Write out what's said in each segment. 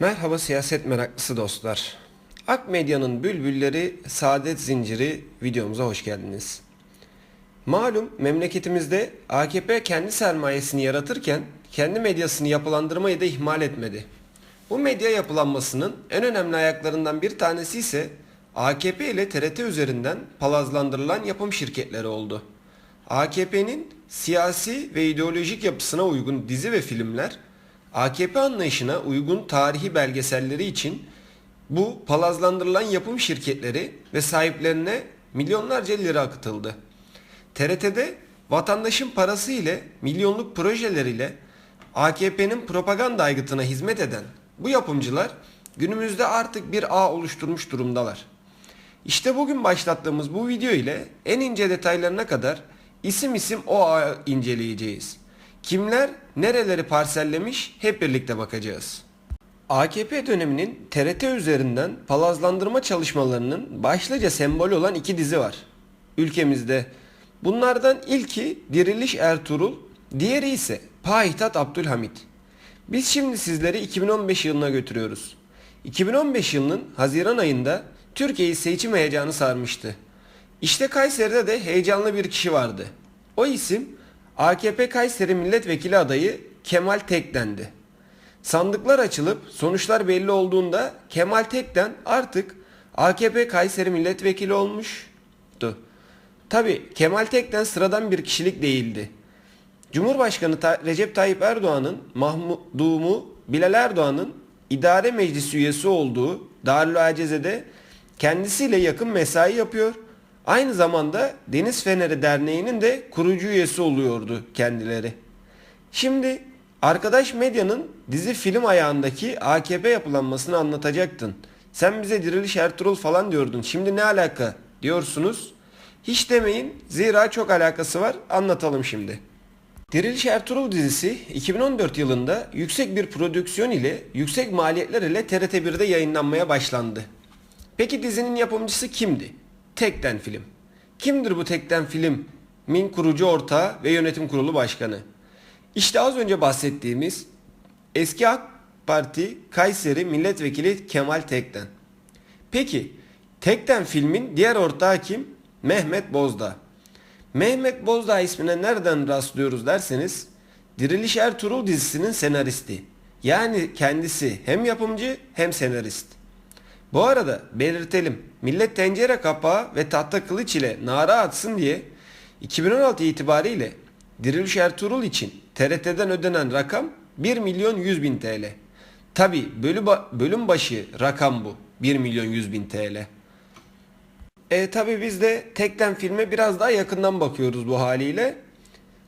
Merhaba siyaset meraklısı dostlar. Ak Medya'nın bülbülleri Saadet Zinciri videomuza hoş geldiniz. Malum memleketimizde AKP kendi sermayesini yaratırken kendi medyasını yapılandırmayı da ihmal etmedi. Bu medya yapılanmasının en önemli ayaklarından bir tanesi ise AKP ile TRT üzerinden palazlandırılan yapım şirketleri oldu. AKP'nin siyasi ve ideolojik yapısına uygun dizi ve filmler, AKP anlayışına uygun tarihi belgeselleri için bu palazlandırılan yapım şirketleri ve sahiplerine milyonlarca lira akıtıldı. TRT'de vatandaşın parası ile milyonluk projeler ile AKP'nin propaganda aygıtına hizmet eden bu yapımcılar günümüzde artık bir ağ oluşturmuş durumdalar. İşte bugün başlattığımız bu video ile en ince detaylarına kadar isim isim o ağı inceleyeceğiz. Kimler nereleri parsellemiş hep birlikte bakacağız. AKP döneminin TRT üzerinden palazlandırma çalışmalarının başlıca sembolü olan iki dizi var. Ülkemizde bunlardan ilki Diriliş Ertuğrul, diğeri ise Payitaht Abdülhamit. Biz şimdi sizleri 2015 yılına götürüyoruz. 2015 yılının Haziran ayında Türkiye'yi seçim heyecanı sarmıştı. İşte Kayseri'de de heyecanlı bir kişi vardı. O isim AKP Kayseri Milletvekili adayı Kemal Tek'dendi. Sandıklar açılıp sonuçlar belli olduğunda Kemal Tek'ten artık AKP Kayseri Milletvekili olmuştu. Tabi Kemal Tek'ten sıradan bir kişilik değildi. Cumhurbaşkanı Recep Tayyip Erdoğan'ın Mahmudumu Bilal Erdoğan'ın idare meclisi üyesi olduğu Darül Aceze'de kendisiyle yakın mesai yapıyor. Aynı zamanda Deniz Feneri Derneği'nin de kurucu üyesi oluyordu kendileri. Şimdi arkadaş medyanın dizi film ayağındaki AKP yapılanmasını anlatacaktın. Sen bize Diriliş Ertuğrul falan diyordun. Şimdi ne alaka diyorsunuz. Hiç demeyin zira çok alakası var anlatalım şimdi. Diriliş Ertuğrul dizisi 2014 yılında yüksek bir prodüksiyon ile yüksek maliyetler ile TRT1'de yayınlanmaya başlandı. Peki dizinin yapımcısı kimdi? Tekden Film. Kimdir bu Tekden Film? Min kurucu ortağı ve yönetim kurulu başkanı. İşte az önce bahsettiğimiz eski AK Parti Kayseri Milletvekili Kemal Tekden. Peki Tekden Film'in diğer ortağı kim? Mehmet Bozdağ. Mehmet Bozdağ ismine nereden rastlıyoruz derseniz Diriliş Ertuğrul dizisinin senaristi. Yani kendisi hem yapımcı hem senarist. Bu arada belirtelim millet tencere kapağı ve tahta kılıç ile nara atsın diye 2016 itibariyle Diriliş Ertuğrul için TRT'den ödenen rakam 1 milyon 100 bin TL. Tabi bölüm başı rakam bu 1 milyon 100 bin TL. E tabi biz de tekten filme biraz daha yakından bakıyoruz bu haliyle.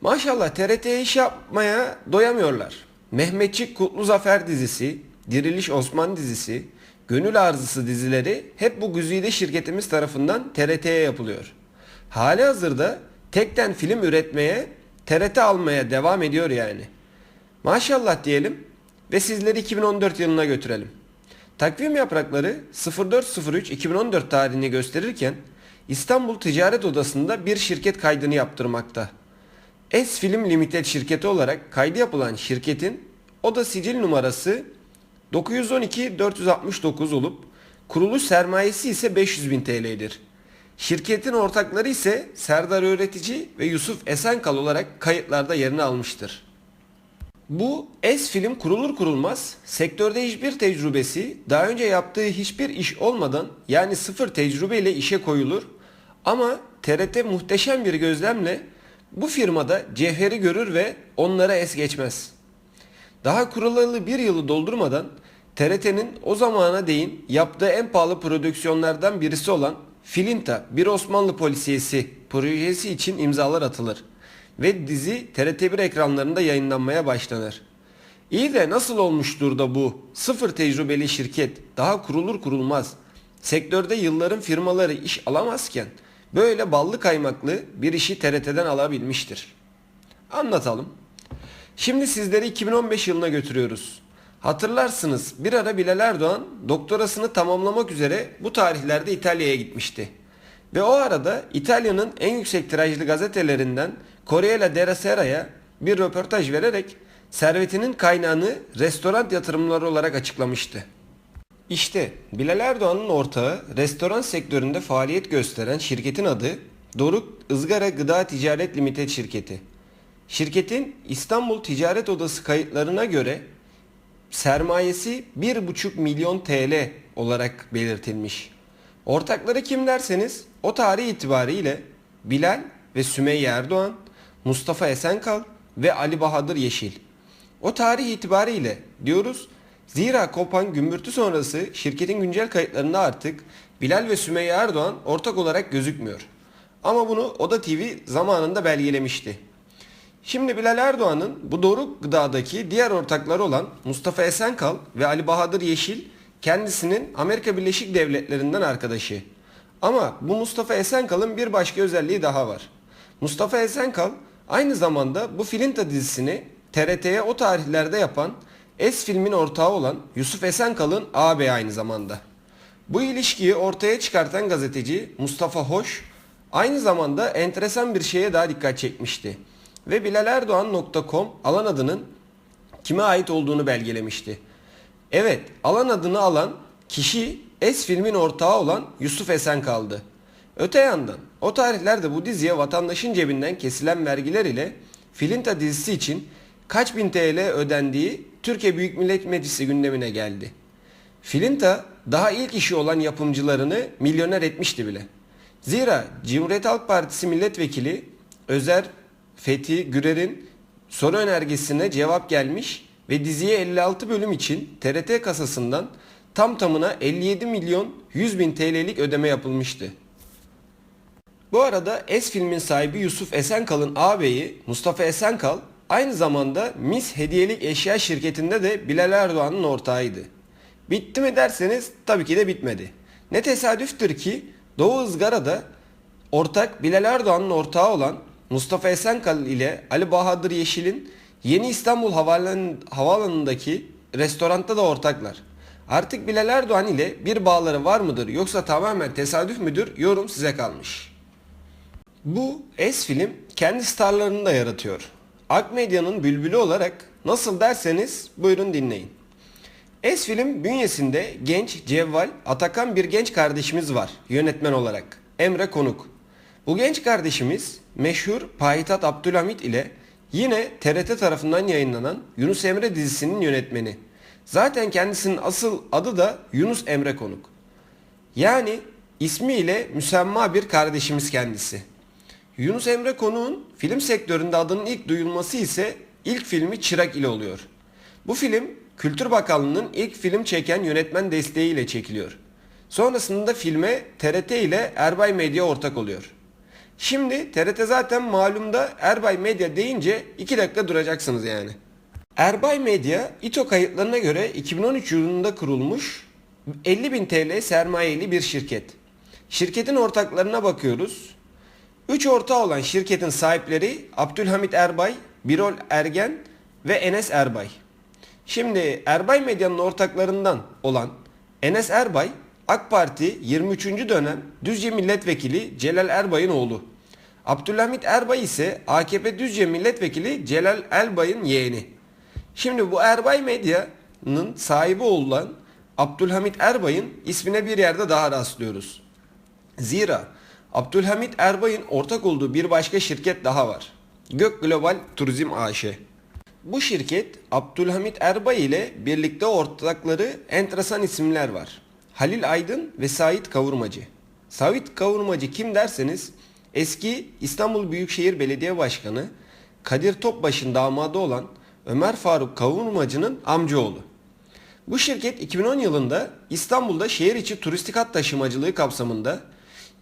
Maşallah TRT'ye iş yapmaya doyamıyorlar. Mehmetçik Kutlu Zafer dizisi, Diriliş Osman dizisi, Gönül Arzısı dizileri hep bu güzide şirketimiz tarafından TRT'ye yapılıyor. Hali hazırda tekten film üretmeye, TRT almaya devam ediyor yani. Maşallah diyelim ve sizleri 2014 yılına götürelim. Takvim yaprakları 04.03.2014 tarihini gösterirken İstanbul Ticaret Odası'nda bir şirket kaydını yaptırmakta. S Film Limited şirketi olarak kaydı yapılan şirketin oda sicil numarası 912 469 olup kuruluş sermayesi ise 500 bin TL'dir. Şirketin ortakları ise Serdar Öğretici ve Yusuf Esenkal olarak kayıtlarda yerini almıştır. Bu S film kurulur kurulmaz sektörde hiçbir tecrübesi daha önce yaptığı hiçbir iş olmadan yani sıfır tecrübeyle işe koyulur ama TRT muhteşem bir gözlemle bu firmada cevheri görür ve onlara es geçmez. Daha kurulalı bir yılı doldurmadan TRT'nin o zamana değin yaptığı en pahalı prodüksiyonlardan birisi olan Filinta Bir Osmanlı Polisiyesi projesi için imzalar atılır ve dizi TRT1 ekranlarında yayınlanmaya başlanır. İyi de nasıl olmuştur da bu sıfır tecrübeli şirket daha kurulur kurulmaz sektörde yılların firmaları iş alamazken böyle ballı kaymaklı bir işi TRT'den alabilmiştir. Anlatalım. Şimdi sizleri 2015 yılına götürüyoruz. Hatırlarsınız bir ara Bilal Erdoğan doktorasını tamamlamak üzere bu tarihlerde İtalya'ya gitmişti. Ve o arada İtalya'nın en yüksek tirajlı gazetelerinden Corriere della Sera'ya bir röportaj vererek servetinin kaynağını restoran yatırımları olarak açıklamıştı. İşte Bilal Erdoğan'ın ortağı restoran sektöründe faaliyet gösteren şirketin adı Doruk Izgara Gıda Ticaret Limited şirketi. Şirketin İstanbul Ticaret Odası kayıtlarına göre sermayesi 1,5 milyon TL olarak belirtilmiş. Ortakları kim derseniz o tarih itibariyle Bilal ve Sümeyye Erdoğan, Mustafa Esenkal ve Ali Bahadır Yeşil. O tarih itibariyle diyoruz zira kopan gümbürtü sonrası şirketin güncel kayıtlarında artık Bilal ve Sümeyye Erdoğan ortak olarak gözükmüyor. Ama bunu Oda TV zamanında belgelemişti. Şimdi Bilal Erdoğan'ın bu Doruk Gıda'daki diğer ortakları olan Mustafa Esenkal ve Ali Bahadır Yeşil kendisinin Amerika Birleşik Devletleri'nden arkadaşı. Ama bu Mustafa Esenkal'ın bir başka özelliği daha var. Mustafa Esenkal aynı zamanda bu Filinta dizisini TRT'ye o tarihlerde yapan Es filmin ortağı olan Yusuf Esenkal'ın ağabeyi aynı zamanda. Bu ilişkiyi ortaya çıkartan gazeteci Mustafa Hoş aynı zamanda enteresan bir şeye daha dikkat çekmişti. Ve bilalerdoğan.com alan adının kime ait olduğunu belgelemişti. Evet, alan adını alan kişi Es filmin ortağı olan Yusuf Esenkal'dı. Öte yandan o tarihlerde bu diziye vatandaşın cebinden kesilen vergiler ile Filinta dizisi için kaç bin TL ödendiği Türkiye Büyük Millet Meclisi gündemine geldi. Filinta daha ilk işi olan yapımcılarını milyoner etmişti bile. Zira Cumhuriyet Halk Partisi milletvekili Özer Fethi Gürer'in soru önergesine cevap gelmiş ve diziye 56 bölüm için TRT kasasından tam tamına 57 milyon 100 bin TL'lik ödeme yapılmıştı. Bu arada Es filmin sahibi Yusuf Esenkal'ın ağabeyi Mustafa Esenkal aynı zamanda Mis Hediyelik Eşya şirketinde de Bilal Erdoğan'ın ortağıydı. Bitti mi derseniz tabii ki de bitmedi. Ne tesadüftür ki Doğu Izgara'da ortak Bilal Erdoğan'ın ortağı olan Mustafa Esenkal ile Ali Bahadır Yeşil'in Yeni İstanbul Havaalanı, Havaalanı'ndaki restoranda da ortaklar. Artık Bilal Erdoğan ile bir bağları var mıdır yoksa tamamen tesadüf müdür yorum size kalmış. Bu Es film kendi starlarını da yaratıyor. Akmedya'nın bülbülü olarak nasıl derseniz buyurun dinleyin. Es film bünyesinde genç, cevval, Atakan bir genç kardeşimiz var yönetmen olarak. Emre Konuk. Bu genç kardeşimiz meşhur Pahitat Abdülhamit ile yine TRT tarafından yayınlanan Yunus Emre dizisinin yönetmeni. Zaten kendisinin asıl adı da Yunus Emre Konuk. Yani ismiyle müsemma bir kardeşimiz kendisi. Yunus Emre Konuk'un film sektöründe adının ilk duyulması ise ilk filmi Çırak ile oluyor. Bu film Kültür Bakanlığı'nın ilk film çeken yönetmen desteğiyle çekiliyor. Sonrasında filme TRT ile Erbay Medya ortak oluyor. Şimdi TRT zaten malumda Erbay Medya deyince 2 dakika duracaksınız yani. Erbay Medya İTO kayıtlarına göre 2013 yılında kurulmuş 50.000 TL sermayeli bir şirket. Şirketin ortaklarına bakıyoruz. 3 ortağı olan şirketin sahipleri Abdülhamit Erbay, Birol Ergen ve Enes Erbay. Şimdi Erbay Medya'nın ortaklarından olan Enes Erbay, AK Parti 23. dönem Düzce Milletvekili Celal Erbay'ın oğlu. Abdülhamit Erbay ise AKP Düzce Milletvekili Celal Erbay'ın yeğeni. Şimdi bu Erbay Medya'nın sahibi olan Abdülhamit Erbay'ın ismine bir yerde daha rastlıyoruz. Zira Abdülhamit Erbay'ın ortak olduğu bir başka şirket daha var. Gök Global Turizm AŞ. Bu şirket Abdülhamit Erbay ile birlikte ortakları enteresan isimler var. Halil Aydın ve Sait Kavurmacı. Sait Kavurmacı kim derseniz eski İstanbul Büyükşehir Belediye Başkanı Kadir Topbaş'ın damadı olan Ömer Faruk Kavurmacı'nın amcaoğlu. Bu şirket 2010 yılında İstanbul'da şehir içi turistik hat taşımacılığı kapsamında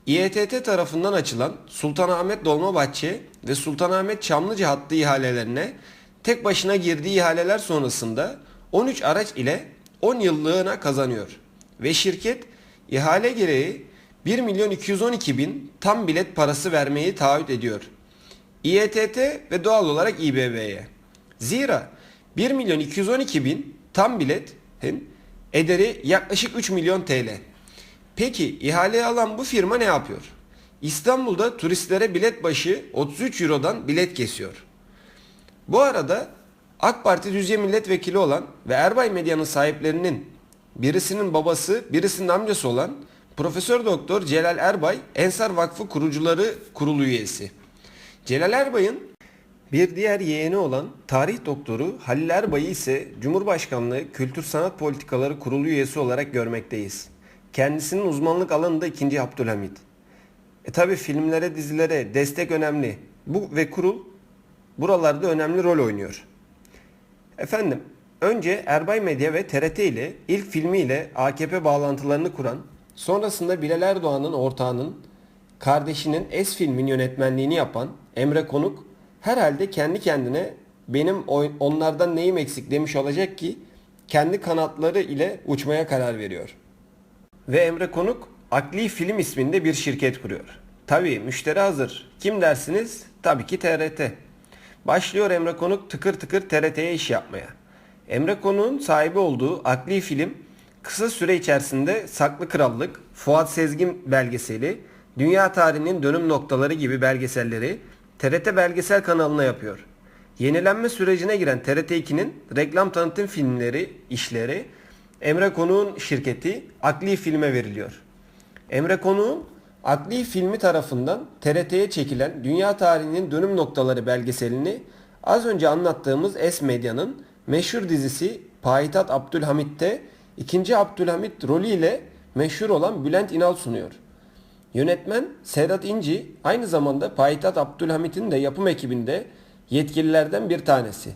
İETT tarafından açılan Sultanahmet Dolmabahçe ve Sultanahmet Çamlıca hattı ihalelerine tek başına girdiği ihaleler sonrasında 13 araç ile 10 yıllığına kazanıyor. Ve şirket ihale gereği 1 milyon 212 bin tam bilet parası vermeyi taahhüt ediyor. İETT ve doğal olarak İBB'ye. Zira 1 milyon 212 bin tam biletin ederi yaklaşık 3 milyon TL. Peki ihaleyi alan bu firma ne yapıyor? İstanbul'da turistlere bilet başı 33 Euro'dan bilet kesiyor. Bu arada AK Parti Düzce Milletvekili olan ve Erbay Medya'nın sahiplerinin birisinin babası, birisinin amcası olan Profesör Doktor Celal Erbay, Ensar Vakfı kurucuları kurulu üyesi. Celal Erbay'ın bir diğer yeğeni olan tarih doktoru Halil Erbay'ı ise Cumhurbaşkanlığı Kültür Sanat Politikaları Kurulu üyesi olarak görmekteyiz. Kendisinin uzmanlık alanı da 2. Abdülhamit. E tabi filmlere, dizilere destek önemli. Bu ve kurul buralarda önemli rol oynuyor. Efendim, önce Erbay Medya ve TRT ile ilk filmiyle AKP bağlantılarını kuran, sonrasında Bilal Erdoğan'ın ortağının, kardeşinin Es filmin yönetmenliğini yapan Emre Konuk, herhalde kendi kendine benim onlardan neyim eksik demiş olacak ki kendi kanatları ile uçmaya karar veriyor. Ve Emre Konuk Akli Film isminde bir şirket kuruyor. Tabii müşteri hazır. Kim dersiniz? Tabii ki TRT. Başlıyor Emre Konuk tıkır tıkır TRT'ye iş yapmaya. Emre Konuk'un sahibi olduğu Akli Film kısa süre içerisinde Saklı Krallık, Fuat Sezgin belgeseli, dünya tarihinin dönüm noktaları gibi belgeselleri TRT belgesel kanalına yapıyor. Yenilenme sürecine giren TRT 2'nin reklam tanıtım filmleri, işleri Emre Konuk'un şirketi Akli Film'e veriliyor. Emre Konuk'un Akli Filmi tarafından TRT'ye çekilen Dünya Tarihinin Dönüm Noktaları belgeselini az önce anlattığımız Es Medya'nın meşhur dizisi Payitaht Abdülhamit'te 2. Abdülhamit rolüyle meşhur olan Bülent İnal sunuyor. Yönetmen Sedat İnci aynı zamanda Payitaht Abdülhamit'in de yapım ekibinde yetkililerden bir tanesi.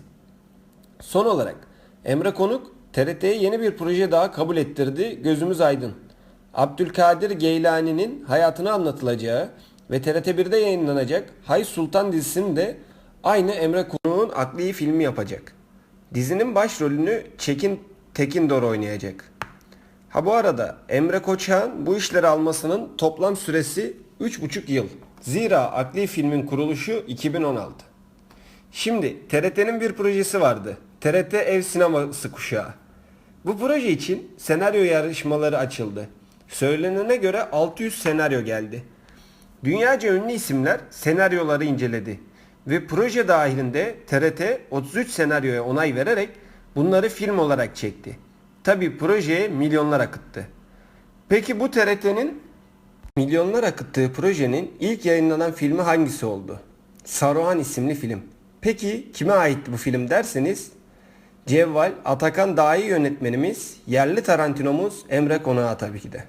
Son olarak Emre Konuk TRT'ye yeni bir proje daha kabul ettirdi. Gözümüz aydın. Abdülkadir Geylani'nin hayatını anlatılacağı ve TRT1'de yayınlanacak Hay Sultan dizisini de aynı Emre Konuk'un akli filmi yapacak. Dizinin başrolünü Çekin Tekindor oynayacak. Ha bu arada Emre Koçak'ın bu işleri almasının toplam süresi 3,5 yıl. Zira akli filmin kuruluşu 2016. Şimdi TRT'nin bir projesi vardı. TRT Ev Sineması Kuşağı. Bu proje için senaryo yarışmaları açıldı. Söylenene göre 600 senaryo geldi. Dünyaca ünlü isimler senaryoları inceledi. Ve proje dahilinde TRT 33 senaryoya onay vererek bunları film olarak çekti. Tabi projeye milyonlar akıttı. Peki bu TRT'nin milyonlar akıttığı projenin ilk yayınlanan filmi hangisi oldu? Saruhan isimli film. Peki kime aitti bu film derseniz Cevval, Atakan Dahi yönetmenimiz, yerli Tarantino'muz Emre Konağı tabii ki de.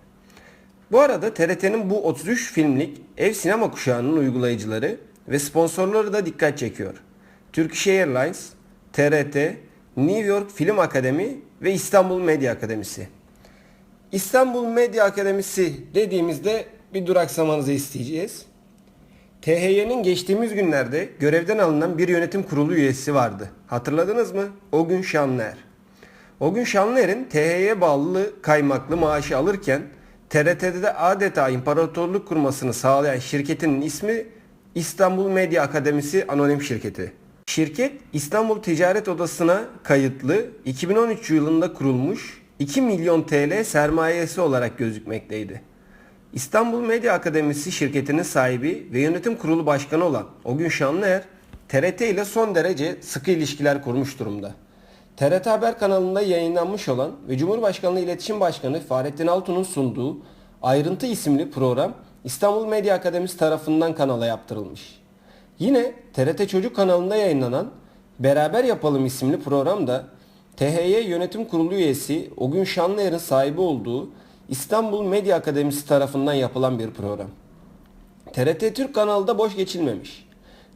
Bu arada TRT'nin bu 33 filmlik ev sinema kuşağının uygulayıcıları ve sponsorları da dikkat çekiyor. Turkish Airlines, TRT, New York Film Akademi ve İstanbul Medya Akademisi. İstanbul Medya Akademisi dediğimizde bir duraksamanızı isteyeceğiz. THY'nin geçtiğimiz günlerde görevden alınan bir yönetim kurulu üyesi vardı. Hatırladınız mı? O gün Şanlıer. O gün Şanlıer'in THY'ye bağlı kaymaklı maaşı alırken TRT'de de adeta imparatorluk kurmasını sağlayan şirketinin ismi İstanbul Medya Akademisi Anonim Şirketi. Şirket İstanbul Ticaret Odası'na kayıtlı 2013 yılında kurulmuş 2 milyon TL sermayesi olarak gözükmekteydi. İstanbul Medya Akademisi şirketinin sahibi ve yönetim kurulu başkanı olan Ogün Şanlıer, TRT ile son derece sıkı ilişkiler kurmuş durumda. TRT Haber kanalında yayınlanmış olan ve Cumhurbaşkanlığı İletişim Başkanı Fahrettin Altun'un sunduğu Ayrıntı isimli program İstanbul Medya Akademisi tarafından kanala yaptırılmış. Yine TRT Çocuk kanalında yayınlanan Beraber Yapalım isimli programda THY Yönetim Kurulu üyesi Ogün Şanlıer'in sahibi olduğu İstanbul Medya Akademisi tarafından yapılan bir program. TRT Türk kanalında boş geçilmemiş.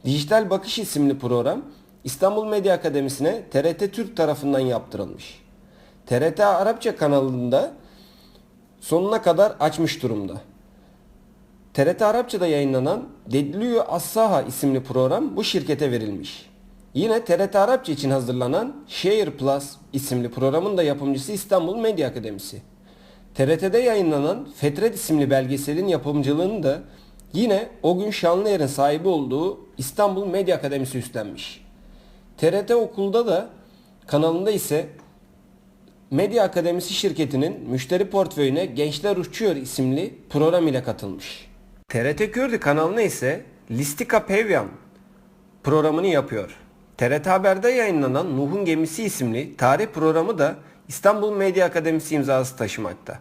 Dijital Bakış isimli program İstanbul Medya Akademisi'ne TRT Türk tarafından yaptırılmış. TRT Arapça kanalında sonuna kadar açmış durumda. TRT Arapça'da yayınlanan Dedlüyü Assaha isimli program bu şirkete verilmiş. Yine TRT Arapça için hazırlanan Share Plus isimli programın da yapımcısı İstanbul Medya Akademisi. TRT'de yayınlanan Fetret isimli belgeselin yapımcılığını da yine o gün Şanlıer'in sahibi olduğu İstanbul Medya Akademisi üstlenmiş. TRT Okul'da da kanalında ise Medya Akademisi şirketinin müşteri portföyüne Gençler Uçuyor isimli program ile katılmış. TRT Kürdü kanalına ise Listika Pevyan programını yapıyor. TRT Haber'de yayınlanan Nuh'un Gemisi isimli tarih programı da İstanbul Medya Akademisi imzası taşımakta.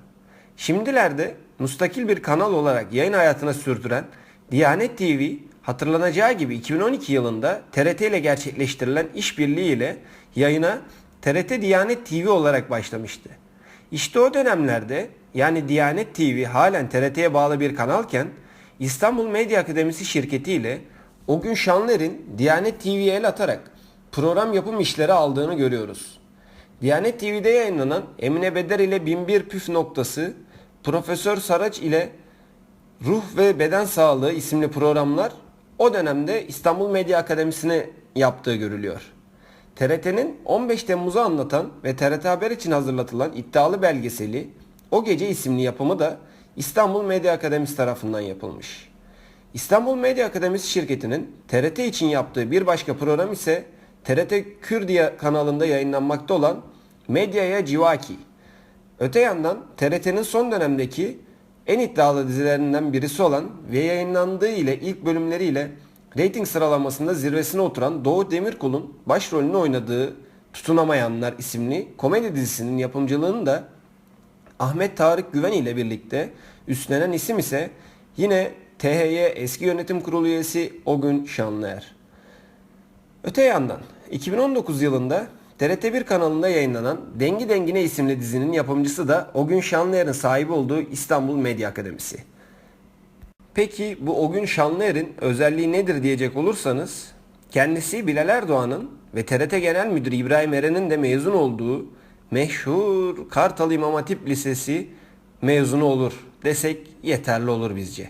Şimdilerde mustakil bir kanal olarak yayın hayatına sürdüren Diyanet TV hatırlanacağı gibi 2012 yılında TRT ile gerçekleştirilen işbirliği ile yayına TRT Diyanet TV olarak başlamıştı. İşte o dönemlerde yani Diyanet TV halen TRT'ye bağlı bir kanalken İstanbul Medya Akademisi şirketi ile o gün Şanler'in Diyanet TV'ye el atarak program yapım işleri aldığını görüyoruz. Diyanet TV'de yayınlanan Emine Beder ile Binbir Püf Noktası, Profesör Saraç ile Ruh ve Beden Sağlığı isimli programlar o dönemde İstanbul Medya Akademisi'ne yaptığı görülüyor. TRT'nin 15 Temmuz'u anlatan ve TRT Haber için hazırlatılan iddialı belgeseli O Gece isimli yapımı da İstanbul Medya Akademisi tarafından yapılmış. İstanbul Medya Akademisi şirketinin TRT için yaptığı bir başka program ise TRT Kürdiye kanalında yayınlanmakta olan Medyaya Civaki. Öte yandan TRT'nin son dönemdeki en iddialı dizilerinden birisi olan ve yayınlandığı ile ilk bölümleriyle reyting sıralamasında zirvesine oturan Doğu Demirkol'un başrolünü oynadığı Tutunamayanlar isimli komedi dizisinin yapımcılığını da Ahmet Tarık Güven ile birlikte üstlenen isim ise yine THY eski yönetim kurulu üyesi Ogün Şanlıer. Öte yandan 2019 yılında TRT1 kanalında yayınlanan Dengi Dengine isimli dizinin yapımcısı da Ogün Şanlıer'in sahibi olduğu İstanbul Medya Akademisi. Peki bu Ogün Şanlıer'in özelliği nedir diyecek olursanız kendisi Bilal Erdoğan'ın ve TRT Genel Müdürü İbrahim Eren'in de mezun olduğu meşhur Kartal İmam Hatip Lisesi mezunu olur desek yeterli olur bizce.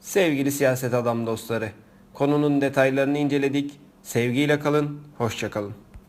Sevgili siyaset adam dostları, konunun detaylarını inceledik. Sevgiyle kalın, hoşça kalın.